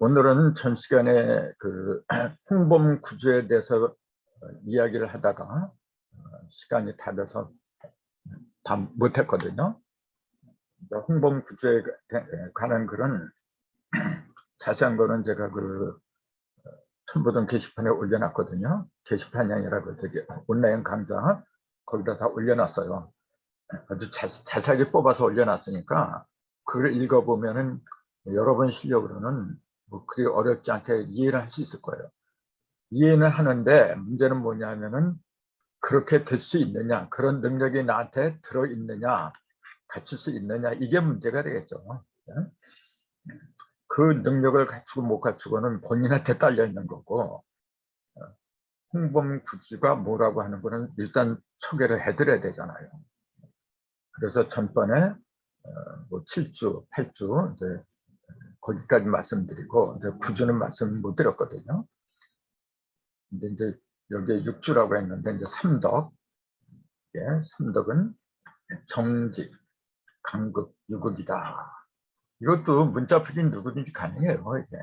오늘은 전 시간에 그 홍범 구조에 대해서 어, 이야기를 하다가 어, 시간이 다 돼서 다 못했거든요. 홍범 구조에 관한 글은 자세한 거는 제가 그 천보동 게시판에 올려놨거든요. 게시판이 아니라 그 저기 온라인 강좌 거기다 다 올려놨어요. 아주 자, 자세하게 뽑아서 올려놨으니까 그걸 읽어보면은 여러분 실력으로는 뭐 그리 어렵지 않게 이해를 할 수 있을 거예요. 이해는 하는데 문제는 뭐냐면은 그렇게 될 수 있느냐, 그런 능력이 나한테 들어 있느냐, 갖출 수 있느냐 이게 문제가 되겠죠. 그 능력을 갖추고 못 갖추고는 본인한테 딸려 있는 거고 홍범 구주가 뭐라고 하는 거는 일단 소개를 해드려야 되잖아요. 그래서 전번에 어, 뭐 7주, 8주 이제 거기까지 말씀드리고 이제 9주는 말씀 못 드렸거든요. 근데 이제 여기에 6주라고 했는데 이제 삼덕, 예, 삼덕은 정직, 강극, 유극이다. 이것도 문자 풀인 누구든지 가능해요. 이게.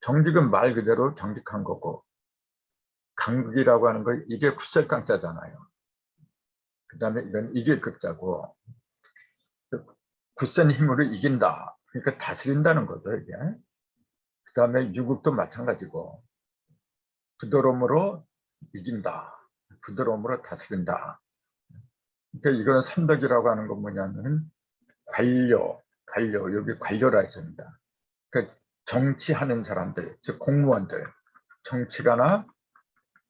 정직은 말 그대로 정직한 거고 강극이라고 하는 거 이게 굳셀강자잖아요. 그 다음에 이건 이길 극자고 굳센 힘으로 이긴다. 그러니까 다스린다는 거죠. 이게. 그 다음에 유국도 마찬가지고 부드러움으로 이긴다. 부드러움으로 다스린다. 그러니까 이거는 삼덕이라고 하는 건 뭐냐면 관료, 관료, 여기 관료라 했습니다. 그러니까 정치하는 사람들, 즉 공무원들, 정치가나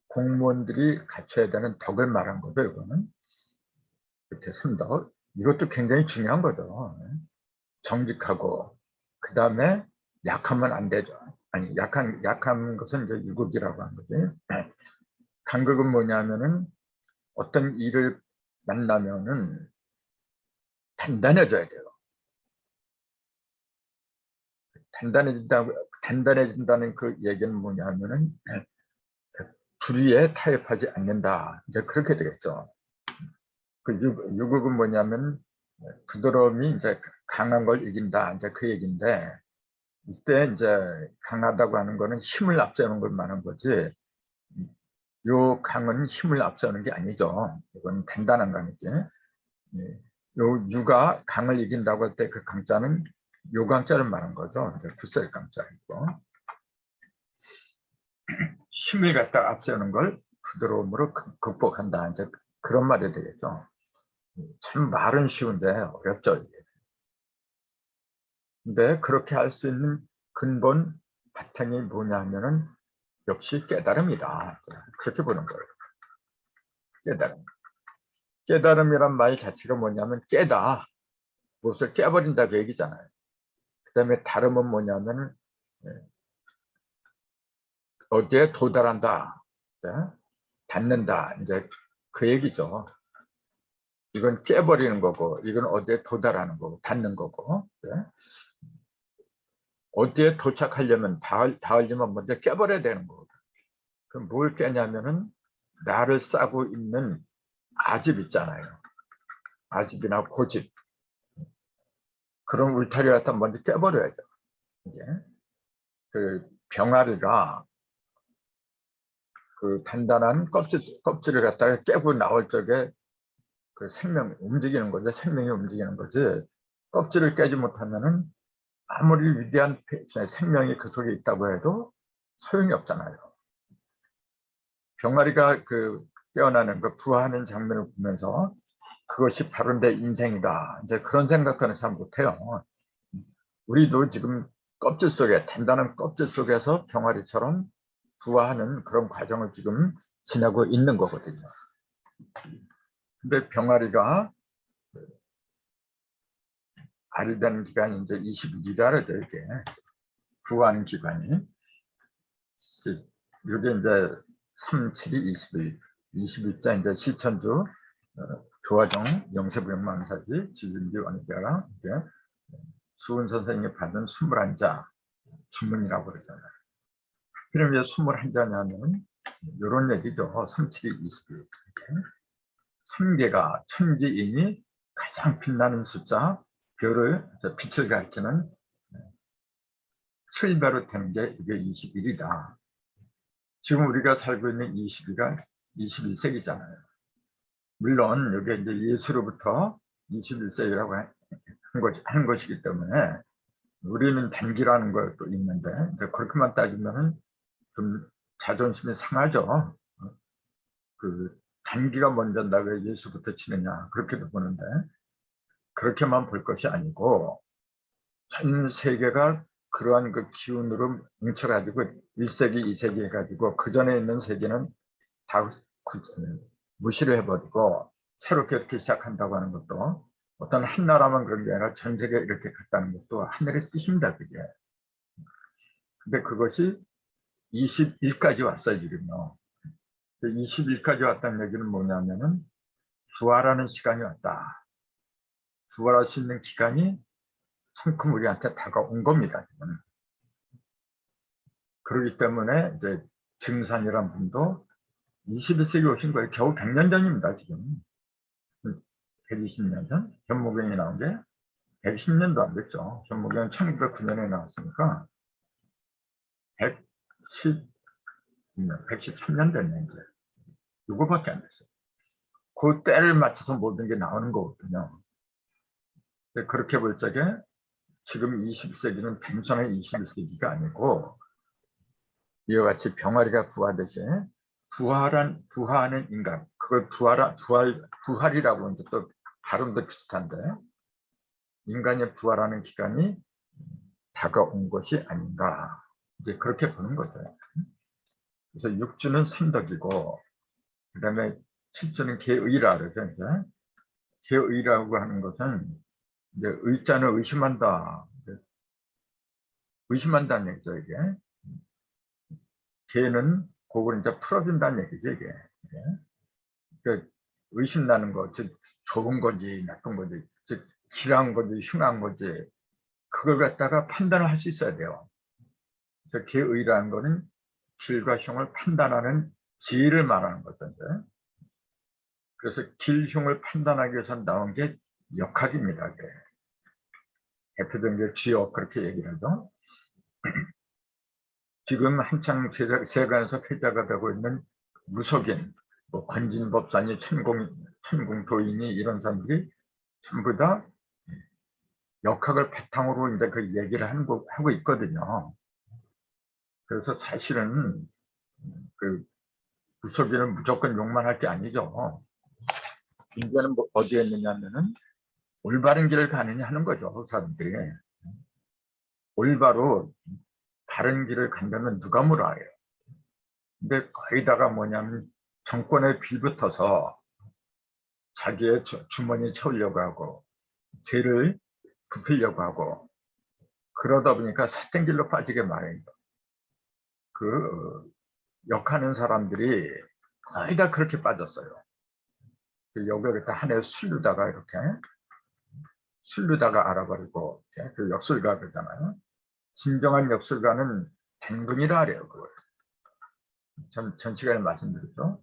공무원들이 갖춰야 되는 덕을 말한 거죠, 이거는. 이렇게 삼덕. 이것도 굉장히 중요한 거죠. 정직하고, 그 다음에 약하면 안 되죠. 아니, 약한, 약한 것은 이제 유극이라고 하는 거지. 강극은 뭐냐면은 어떤 일을 만나면은 단단해져야 돼요. 단단해진다, 단단해진다는 그 얘기는 뭐냐면은 불의에 타협하지 않는다. 이제 그렇게 되겠죠. 그 유, 유극은 뭐냐면 부드러움이 이제 강한 걸 이긴다. 이제 그 얘기인데 이때 이제 강하다고 하는 거는 힘을 앞세우는 걸 말하는 거지. 요 강은 힘을 앞세우는 게 아니죠. 이건 단단한 강이지. 예. 요 유가 강을 이긴다고 할 때 그 강자는 요 강자를 말한 거죠. 구셀 강자이고. 힘을 갖다 앞세우는 걸 부드러움으로 극복한다. 이제 그런 말이 되겠죠. 참 말은 쉬운데 어렵죠. 이게. 근데 그렇게 할 수 있는 근본 바탕이 뭐냐면은 역시 깨달음이다. 그렇게 보는 거예요. 깨달음. 깨달음이란 말 자체가 뭐냐면 깨다. 무엇을 깨버린다 그 얘기잖아요. 그 다음에 다름은 뭐냐면 어디에 도달한다. 네? 닿는다. 이제 그 얘기죠. 이건 깨버리는 거고, 이건 어디에 도달하는 거고, 닿는 거고. 네? 어디에 도착하려면 닿을, 닿으려면 먼저 깨버려야 되는 거거든. 그럼 뭘 깨냐면은 나를 싸고 있는 아집 있잖아요. 아집이나 고집. 그런 울타리 갖다 먼저 깨버려야죠. 이게. 그 병아리가 그 단단한 껍질, 껍질을 갖다가 깨고 나올 적에 그 생명, 움직이는 거죠. 생명이 움직이는 거지. 껍질을 깨지 못하면은 아무리 위대한 생명이 그 속에 있다고 해도 소용이 없잖아요. 병아리가 그 깨어나는 그 부화하는 장면을 보면서 그것이 바로 내 인생이다. 이제 그런 생각들은 잘 못해요. 우리도 지금 껍질 속에, 단단한 껍질 속에서 병아리처럼 부화하는 그런 과정을 지금 지나고 있는 거거든요. 근데 병아리가 알이 되는 기간이 이제 21일이라 이렇게 부화하는 기간이 이게 이제 3, 7이 20일 20일자 이제 실천주 어, 조화정 영세부영망사지 지진비 원자랑 이제 수은 선생님이 받은 21자 주문이라고 그러잖아요. 그럼 이제 21자냐면 이런 얘기죠. 3, 7이 20 일 3개가 천지인이 가장 빛나는 숫자 별을 빛을 가리키는 7배로 되는 게 이게 21이다. 지금 우리가 살고 있는 22가 21세기잖아요. 물론 여기 이제 예수로부터 21세기라고 한, 것, 한 것이기 때문에 우리는 단기라는 것도 있는데 그렇게만 따지면은 좀 자존심이 상하죠. 그 단기가 먼저다 왜 예수부터 치느냐 그렇게도 보는데 그렇게만 볼 것이 아니고 전 세계가 그러한 그 기운으로 뭉쳐가지고 1세기, 2세기 해가지고 그 전에 있는 세계는 다 무시를 해버리고 새롭게 이렇게 시작한다고 하는 것도 어떤 한 나라만 그런 게 아니라 전 세계 이렇게 갔다는 것도 하늘의 뜻입니다, 그게. 근데 그것이 21까지 왔어요, 지금요. 21까지 왔다는 얘기는 뭐냐면은 부활하는 시간이 왔다. 부활할 수 있는 기간이 성큼 우리한테 다가온 겁니다. 지금. 그렇기 때문에 이제 증산이란 분도 21세기 오신 거예요. 겨우 100년 전입니다. 지금. 120년 전? 현무경이 나온 게 110년도 안 됐죠. 현무경은 1909년에 나왔으니까 110, 113년 됐네, 이제. 이거밖에 안 됐어요. 그 때를 맞춰서 모든 게 나오는 거거든요. 그렇게 볼 적에 지금 20세기는 단순한 21세기가 아니고 이와 같이 병아리가 부화되지 부활한 부화하는 인간 그걸 부활 부활 부활이라고 하는데 또 발음도 비슷한데 인간이 부활하는 기간이 다가온 것이 아닌가 이제 그렇게 보는 거죠. 그래서 육주는 삼덕이고 그 다음에 칠주는 개의라 그러죠. 이제 개의라고 하는 것은 이제 의자는 의심한다. 의심한다는 얘기죠, 이게. 개는 그걸 이제 풀어준다는 얘기죠, 이게. 그러니까 의심나는 거, 즉, 좋은 건지, 나쁜 건지, 즉, 길한 건지, 흉한 건지, 그걸 갖다가 판단을 할 수 있어야 돼요. 개의라는 거는 길과 흉을 판단하는 지혜를 말하는 거던데. 그래서 길, 흉을 판단하기 위해서 나온 게 역학입니다. 대표적인 게 지역 그렇게 얘기를 하죠. 지금 한창 세간에서 퇴자가 되고 있는 무속인, 뭐 관진법사니 천공, 천공도인이 이런 사람들이 전부 다 역학을 바탕으로 이제 그 얘기를 하고, 하고 있거든요. 그래서 사실은 그 무속인은 무조건 욕만 할 게 아니죠. 문제는 뭐 어디에 있느냐면은 올바른 길을 가느냐 하는 거죠. 그 사람들이. 올바로 다른 길을 간다면 누가 해요. 근데 거기다가 뭐냐면 정권에 빌붙어서 자기의 주머니 채우려고 하고 죄를 굽히려고 하고 그러다 보니까 사된 길로 빠지게 말해요. 그 역하는 사람들이 거의 다 그렇게 빠졌어요. 그 여기에다 한해 술르다가 이렇게 술르다가 알아버리고 그 역술가 그러잖아요. 진정한 역술가는 탱근이라 그래요. 그걸. 전, 전 시간에 말씀드렸죠.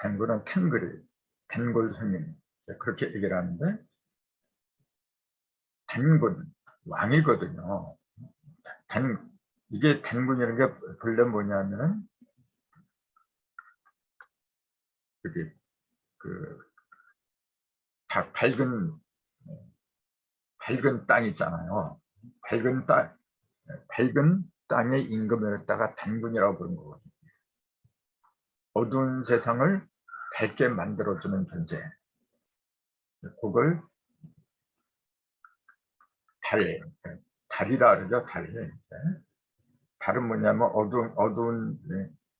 탱근은 탱글이, 탱골 스님 그렇게 얘기를 하는데 탱근, 왕이거든요. 탱, 이게 탱근이라는 게 본래 뭐냐면 그게 그 밝은 밝은 땅 있잖아요. 밝은 땅, 밝은 땅의 임금이었다가 단군이라고 부른 거거든요. 어두운 세상을 밝게 만들어주는 존재. 그걸 달, 달이라 그러죠, 달. 달은 뭐냐면 어두운, 어두운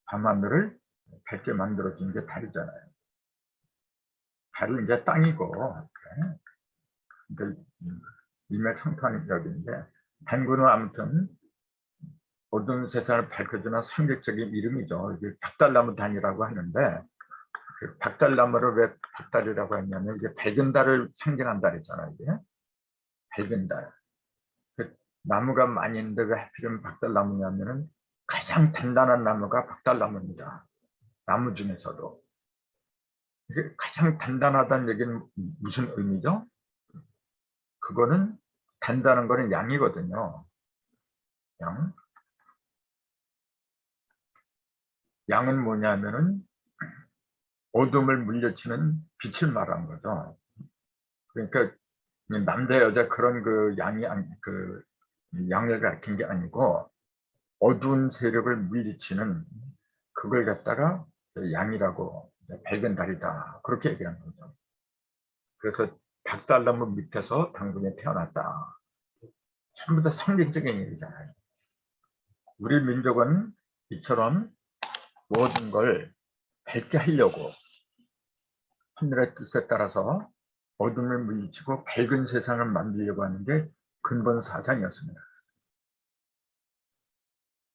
밤하늘을 밝게 만들어주는 게 달이잖아요. 달은 이제 땅이고, 근데 일맥상통하는 격인데 단군은 아무튼 어두운 세상을 밝혀주는 상격적인 이름이죠. 이게 박달나무 단이라고 하는데 그 박달나무를 왜 박달이라고 했냐면 이게 밝은 달을 상징한다 그랬잖아요. 이게 밝은 달. 그 나무가 많이 있는데 왜 하필이면 박달나무냐면은 가장 단단한 나무가 박달나무입니다. 나무 중에서도 이게 가장 단단하다는 얘기는 무슨 의미죠? 그거는 단단한 거는 양이거든요. 양. 양은 뭐냐면은 어둠을 물려치는 빛을 말한 거죠. 그러니까 남자 여자 그런 그 양이 그 양을 가리킨 게 아니고 어두운 세력을 물리치는 그걸 갖다가 양이라고 밝은 달이다 그렇게 얘기하는 거죠. 그래서 박달나무 밑에서 당군이 태어났다. 전부 다 상징적인 얘기잖아요. 우리 민족은 이처럼 모든 걸 밝게 하려고 하늘의 뜻에 따라서 어둠을 물리치고 밝은 세상을 만들려고 하는 게 근본 사상이었습니다.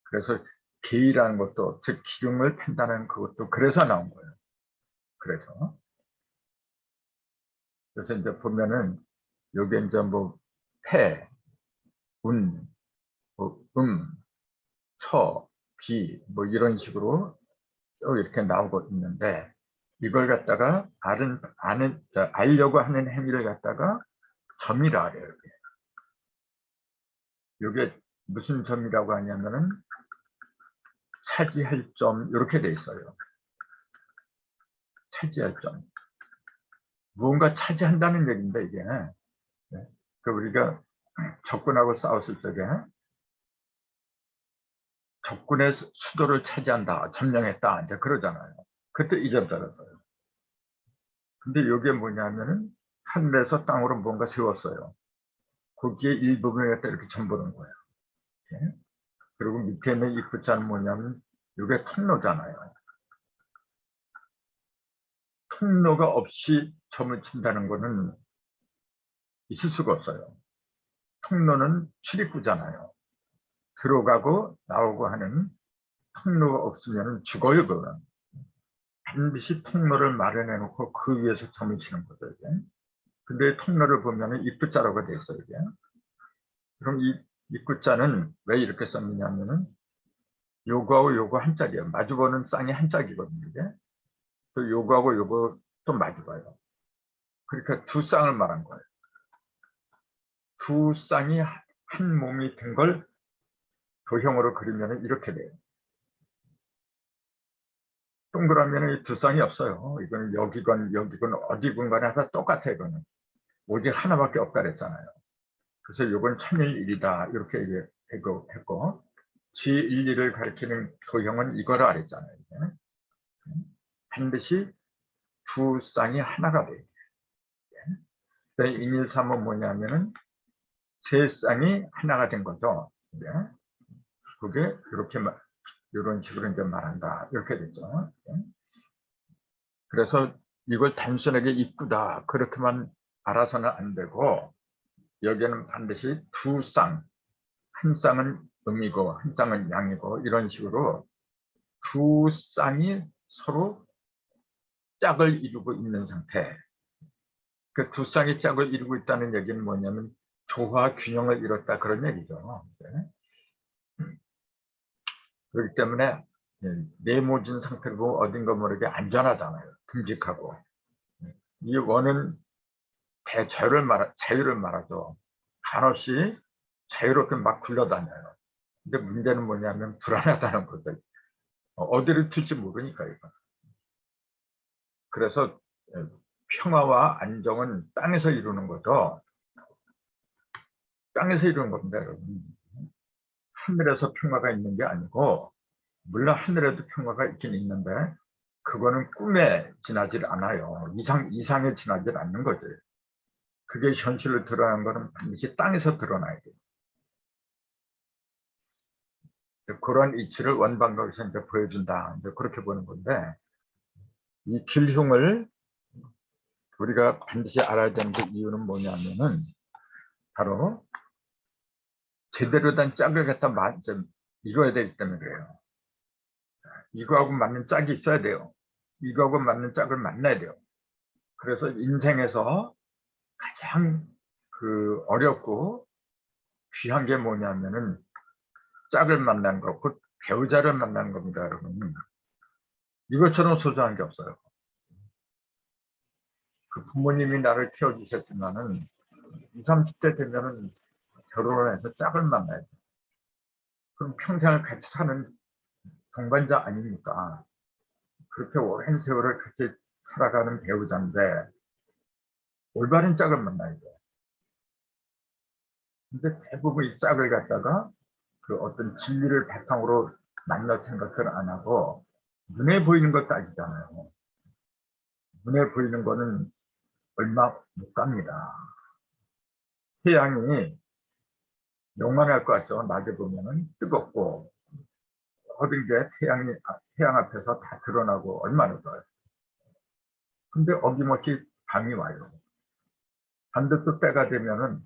그래서 계의라는 것도 즉 기둥을 판단하는 그것도 그래서 나온 거예요. 그래서 그래서 이제 보면은 여기 이제 뭐 폐, 운, 뭐 음, 처, 비, 뭐 이런 식으로 쭉 이렇게 나오고 있는데 이걸 갖다가 아는, 아는, 알려고 하는 행위를 갖다가 점이라 그래요. 이게 무슨 점이라고 하냐면은 차지할 점 이렇게 돼 있어요. 차지할 점. 무언가 차지한다는 얘기인데 이게 네. 그 우리가 적군하고 싸웠을 적에 적군의 수도를 차지한다, 점령했다, 이제 그러잖아요. 그때 잊어버렸어요. 근데 이게 뭐냐면은 하늘에서 땅으로 뭔가 세웠어요. 거기에 일부분을 갖다 이렇게 전보는 거예요. 네. 그리고 밑에 있는 이 글자는 뭐냐면 이게 통로잖아요. 통로가 없이 점을 친다는 것은 있을 수가 없어요. 통로는 출입구잖아요. 들어가고 나오고 하는 통로가 없으면 죽어요, 그거는. 반드시 통로를 마련해 놓고 그 위에서 점을 치는 거죠, 이게. 근데 통로를 보면 입구자라고 돼 있어요, 이게. 그럼 이 입구자는 왜 이렇게 썼느냐면은 요거하고 요거 한 짝이에요. 마주보는 쌍이 한 짝이거든요, 이게. 또 요거하고 요거 또 마주봐요. 그러니까 두 쌍을 말한 거예요. 두 쌍이 한 몸이 된 걸 도형으로 그리면 이렇게 돼요. 동그라미는 두 쌍이 없어요. 이거는 여기건 여기건 어디건 간에 다 똑같아요. 이거는. 오직 하나밖에 없다 그랬잖아요. 그래서 이건 천일일이다 이렇게 얘기했고 했고 지일리를 가리키는 도형은 이거라 그랬잖아요. 반드시 두 쌍이 하나가 돼요. 인일삼은 뭐냐면은 세 쌍이 하나가 된 거죠. 그게 이렇게 이런 식으로 이제 말한다 이렇게 됐죠. 그래서 이걸 단순하게 입구다 그렇게만 알아서는 안 되고 여기에는 반드시 두 쌍, 한 쌍은 음이고 한 쌍은 양이고 이런 식으로 두 쌍이 서로 짝을 이루고 있는 상태. 그 두 쌍이 짝을 이루고 있다는 얘기는 뭐냐면 조화 균형을 이뤘다 그런 얘기죠. 네. 그렇기 때문에 내모진 상태로 어딘가 모르게 안전하잖아요. 듬직하고. 이 원은 대 자유를 말하, 자유를 말하죠. 한없이 자유롭게 막 굴러다녀요. 근데 문제는 뭐냐면 불안하다는 거죠. 어디를 튈지 모르니까 이거. 그래서 평화와 안정은 땅에서 이루는 거죠. 땅에서 이루는 겁니다, 여러분. 하늘에서 평화가 있는 게 아니고 물론 하늘에도 평화가 있긴 있는데 그거는 꿈에 지나질 않아요. 이상, 이상에 지나질 않는 거죠. 그게 현실로 드러나는 것은 반드시 땅에서 드러나야 돼요. 그런 이치를 원방각에서 이제 보여준다. 이제 그렇게 보는 건데, 이 길흉을 우리가 반드시 알아야 되는 그 이유는 뭐냐면은, 바로 제대로 된 짝을 갖다 이루어야 되기 때문에 그래요. 이거하고 맞는 짝이 있어야 돼요. 이거하고 맞는 짝을 만나야 돼요. 그래서 인생에서 가장 그 어렵고 귀한 게 뭐냐면은 짝을 만난 거, 곧 배우자를 만난 겁니다, 여러분. 이것처럼 소중한 게 없어요. 그 부모님이 나를 키워주셨지만은 20, 30대 되면은 결혼을 해서 짝을 만나야 돼. 그럼 평생을 같이 사는 동반자 아닙니까? 그렇게 오랜 세월을 같이 살아가는 배우자인데 올바른 짝을 만나야 돼. 근데 대부분 이 짝을 갖다가 그 어떤 진리를 바탕으로 만날 생각을 안 하고 눈에 보이는 것 따지잖아요. 눈에 보이는 거는 얼마 못 갑니다. 태양이 영원할 것 같죠. 낮에 보면은 뜨겁고 모든 게 태양이 아, 태양 앞에서 다 드러나고 얼마나 좋아요. 근데 어김없이 밤이 와요. 반대또 때가 되면은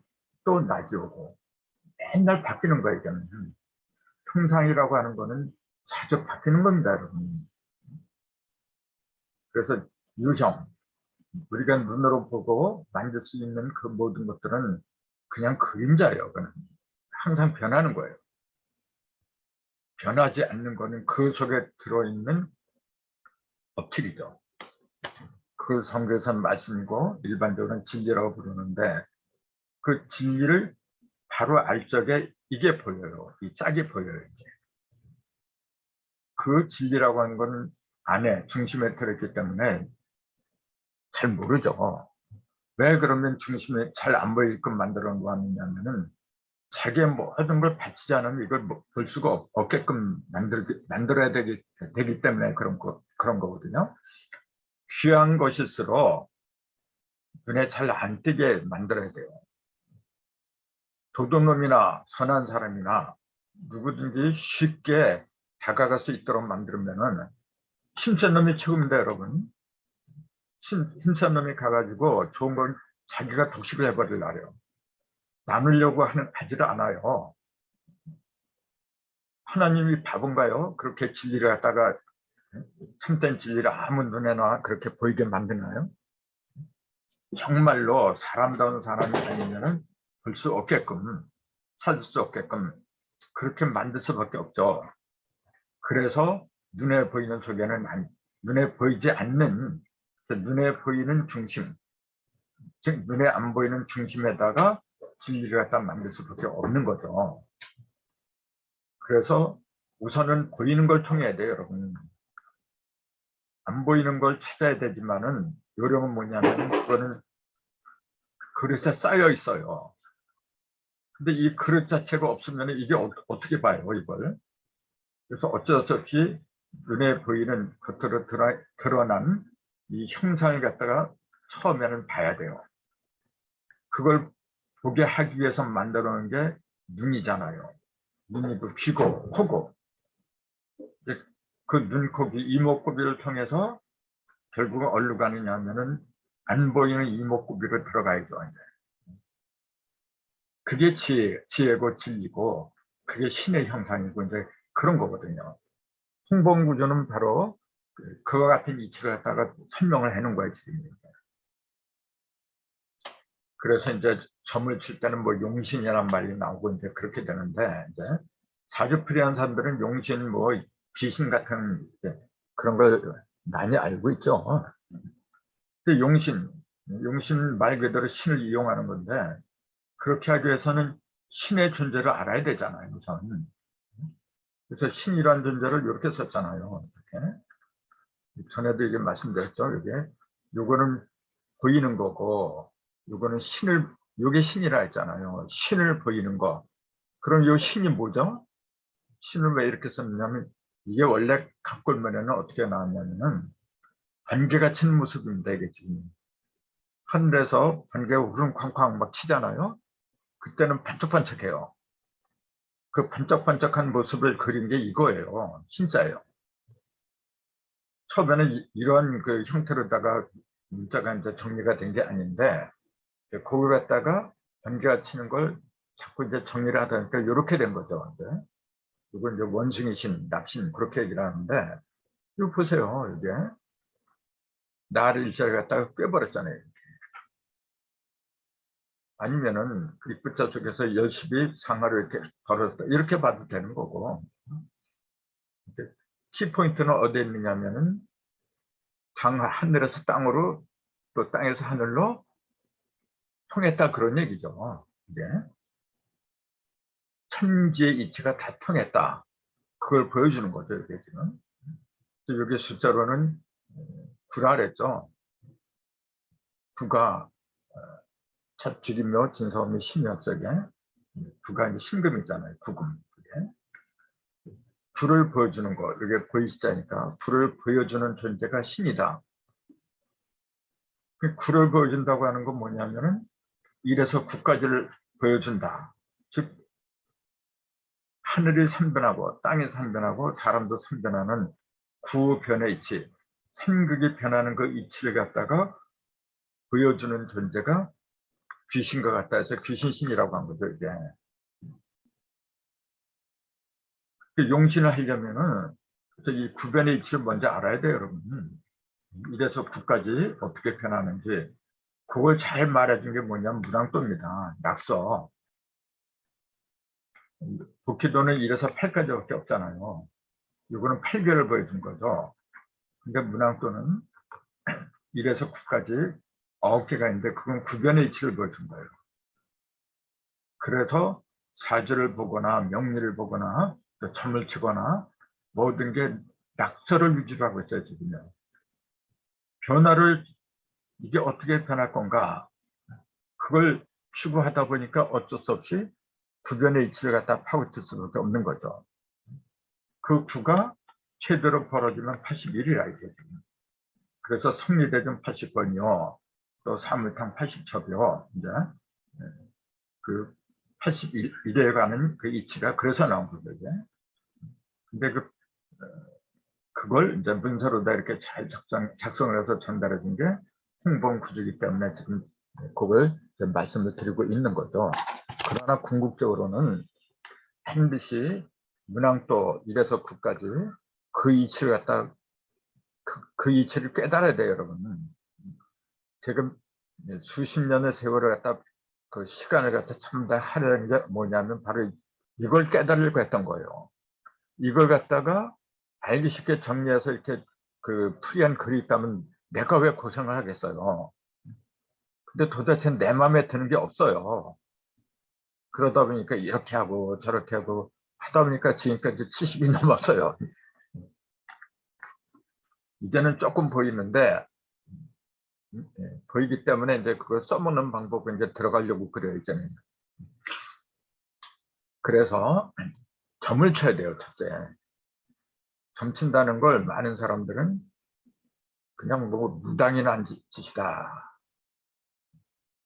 또 낮이 오고 맨날 바뀌는 거예요. 이제는. 통상이라고 하는 거는 자주 바뀌는 겁니다, 여러분. 그래서 유형, 우리가 눈으로 보고 만질 수 있는 그 모든 것들은 그냥 그림자예요. 그는 항상 변하는 거예요. 변하지 않는 거는 그 속에 들어있는 업질이죠. 그 성경에서 말씀이고 일반적으로는 진리라고 부르는데 그 진리를 바로 알 적에 이게 보여요. 이 짝이 보여요. 이게. 그 진리라고 하는 거는 안에 중심에 들어있기 때문에 잘 모르죠. 왜 그러면 중심에 잘 안 보이게끔 만들어 놓았느냐면은 자기의 모든 걸 바치지 않으면 이걸 뭐볼 수가 없게끔 만들, 만들어야 되기, 되기 때문에 그런 거, 그런 거거든요. 귀한 것일수록 눈에 잘 안 띄게 만들어야 돼요. 도둑놈이나 선한 사람이나 누구든지 쉽게 다가갈 수 있도록 만들면은 힘센 놈이 최고입니다, 여러분. 힘, 힘센 놈이 가가지고 좋은 걸 자기가 독식을 해버리려요. 나누려고 하는 하지를 않아요. 하나님이 바본가요? 그렇게 진리를 갖다가 참된 진리를 아무 눈에나 그렇게 보이게 만드나요? 정말로 사람다운 사람이 아니면 볼 수 없게끔 찾을 수 없게끔 그렇게 만들 수밖에 없죠. 그래서 눈에 보이는 속에는 아니, 눈에 보이지 않는 눈에 보이는 중심 즉 눈에 안 보이는 중심에다가 진리를 갖다 만들 수밖에 없는 거죠. 그래서 우선은 보이는 걸 통해야 돼요, 여러분. 안 보이는 걸 찾아야 되지만은 요령은 뭐냐면 그거는 그릇에 쌓여 있어요. 근데 이 그릇 자체가 없으면 이게 어, 떻게 봐요, 이걸? 그래서 어쩔 수 없이 눈에 보이는 겉으로 드러, 드러난 이 형상을 갖다가 처음에는 봐야 돼요. 그걸 보게 하기 위해서 만들어 놓은 게 눈이잖아요. 눈이고 귀고 코고 그 눈코비 이목구비를 통해서 결국은 어디로 가느냐 하면은 안 보이는 이목구비로 들어가야죠. 그게 지혜, 지혜고 진리고 그게 신의 형상이고 이제 그런 거거든요. 홍범구조는 바로 그, 그와 같은 이치를 갖다가 설명을 해놓은 거예요, 지금. 그래서 이제 점을 칠 때는 뭐 용신이란 말이 나오고 이제 그렇게 되는데 이제 사주풀이한 사람들은 용신 뭐 귀신 같은 그런 걸 많이 알고 있죠. 그 용신, 용신 말 그대로 신을 이용하는 건데 그렇게 하기 위해서는 신의 존재를 알아야 되잖아요. 우선. 그래서 신이란 존재를 이렇게 썼잖아요. 이렇게. 전에도 이게 말씀드렸죠. 이게 요거는 보이는 거고 요거는 신을 요게 신이라 했잖아요. 신을 보이는 거. 그럼 요 신이 뭐죠? 신을 왜 이렇게 썼냐면 이게 원래 갑골면에는 어떻게 나왔냐면은 번개가 친 모습입니다. 이게 지금 하늘에서 번개가 우릉 쾅쾅 막 치잖아요. 그때는 반짝반짝해요. 그 반짝반짝한 모습을 그린 게 이거예요. 진짜예요. 처음에는 이런 그 형태로다가 문자가 이제 정리가 된 게 아닌데 그걸 갖다가 번개가 치는 걸 자꾸 이제 정리를 하다 보니까 이렇게 된 거죠. 이제. 이건 이제 원숭이 신, 납신 그렇게 얘기를 하는데 이거 보세요. 이게 나를 일자를 갖다가 꿰버렸잖아요. 아니면은 그 입구자 속에서 열심히 상하를 이렇게 걸었다 이렇게 봐도 되는 거고 키포인트는 어디에 있느냐면은 당 하늘에서 땅으로 또 땅에서 하늘로 통했다 그런 얘기죠. 이게 천지의 이치가 다 통했다. 그걸 보여주는 거죠, 이게 지금. 여기 숫자로는 구라 그랬죠. 구가 첫 줄이며 진성음이 신역적에 구가 이제 신금이잖아요. 구금. 그게. 구를 보여주는 거. 이게 보이시자니까 구를 보여주는 존재가 신이다. 그 구를 보여준다고 하는 건 뭐냐면은 이래서 구까지를 보여준다. 즉 하늘이 삼변하고 땅이 삼변하고 사람도 삼변하는 구변의 이치, 삼극이 변하는 그 이치를 갖다가 보여주는 존재가 귀신과 같다 해서 귀신신이라고 한 거죠, 이게. 그 용신을 하려면은 이 구변의 이치를 먼저 알아야 돼요, 여러분. 이래서 구까지 어떻게 변하는지 그걸 잘 말해준 게 뭐냐면 문항도입니다. 낙서. 도키도는 1에서 8까지밖에 없잖아요. 이거는 8개를 보여준 거죠. 근데 문항도는 1에서 9까지 9개가 있는데 그건 구변의 이치를 보여준 거예요. 그래서 사주를 보거나 명리를 보거나 또 점을 치거나 모든 게 낙서를 위주로 하고 있어요, 지금요. 변화를 이게 어떻게 변할 건가 그걸 추구하다 보니까 어쩔 수 없이 구변의 이치를 갖다 파고칠 수밖에 없는 거죠. 그 구가 최대로 벌어지면 81이라 이게 그래서 성리대전 80번이요. 또 사물탕 80첩이요. 이제 그 81에 가는 그 이치가 그래서 나온 거죠. 이제. 근데 그 그걸 이제 문서로 다 이렇게 잘 작성, 작성을 해서 전달해 준 게 홍범 구주기 때문에 지금 그걸 말씀을 드리고 있는 거죠. 그러나 궁극적으로는 반드시 문항도 1에서 9까지 그 이치를 갖다 그, 그 이치를 깨달아야 돼요, 여러분. 지금 수십 년의 세월을 갖다 그 시간을 갖다 참다 하려는 게 뭐냐면 바로 이걸 깨달으려고 했던 거예요. 이걸 갖다가 알기 쉽게 정리해서 이렇게 그 풀이한 글이 있다면 내가 왜 고생을 하겠어요. 근데 도대체 내 마음에 드는 게 없어요. 그러다 보니까 이렇게 하고 저렇게 하고 하다 보니까 지금까지 70이 넘었어요. 이제는 조금 보이는데 예, 보이기 때문에 이제 그걸 써먹는 방법을 이제 들어가려고 그래요 이제는. 그래서 점을 쳐야 돼요 첫째. 점친다는 걸 많은 사람들은 그냥 뭐 무당이나 한 짓이다.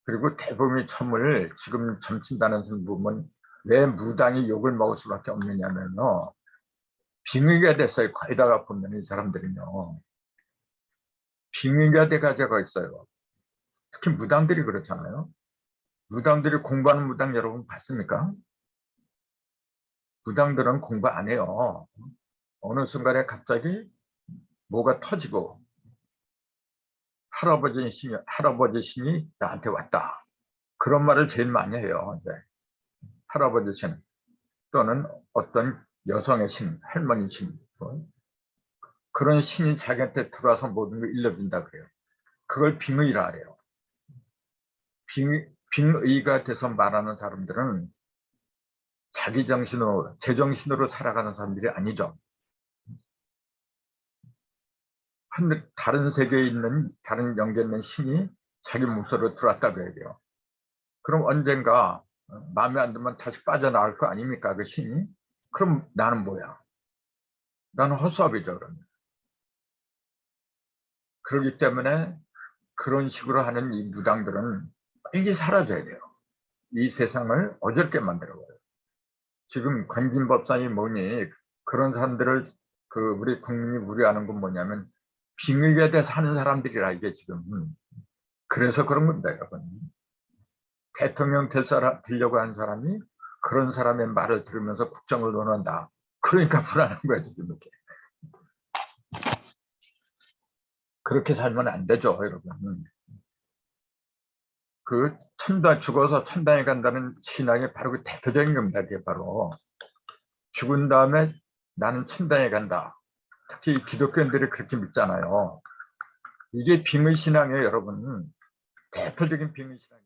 그리고 대부분의 점을 지금 점친다는 분 보면 왜 무당이 욕을 먹을 수밖에 없느냐면요. 빙의가 됐어요. 거기다가 보면 이 사람들은요. 빙의가 돼가지고 있어요. 특히 무당들이 그렇잖아요. 무당들이 공부하는 무당 여러분 봤습니까? 무당들은 공부 안 해요. 어느 순간에 갑자기 뭐가 터지고 할아버지 신이, 할아버지 신이 나한테 왔다. 그런 말을 제일 많이 해요. 이제. 할아버지 신 또는 어떤 여성의 신, 할머니 신 그런 신이 자기한테 들어와서 모든 걸 일러준다 그래요. 그걸 빙의라 그래요. 빙, 빙의가 돼서 말하는 사람들은 자기 정신으로, 제 정신으로 살아가는 사람들이 아니죠. 하늘, 다른 세계에 있는 다른 영계에 있는 신이 자기 몸속으로 들어왔다 그래야 돼요. 그럼 언젠가 마음에 안 들면 다시 빠져나갈 거 아닙니까 그 신이? 그럼 나는 뭐야? 나는 헛수업이죠 그러면. 그렇기 때문에 그런 식으로 하는 이 무당들은 빨리 사라져야 돼요. 이 세상을 어저께 만들어버려요. 지금 관진법상이 뭐니 그런 사람들을 그 우리 국민이 우려하는 건 뭐냐면 빙의에 하는 사람들이라 이게 지금. 그래서 그런 겁니다 여러분. 대통령 될 사람, 되려고 하는 사람이 그런 사람의 말을 들으면서 국정을 논한다. 그러니까 불안한 거야 지금 이렇게. 그렇게 살면 안 되죠 여러분. 그 천당 죽어서 천당에 간다는 신앙이 바로 그 대표적인 겁니다 그게 바로. 죽은 다음에 나는 천당에 간다 특히 기독교인들이 그렇게 믿잖아요. 이게 빙의신앙이에요, 여러분. 대표적인 빙의신앙.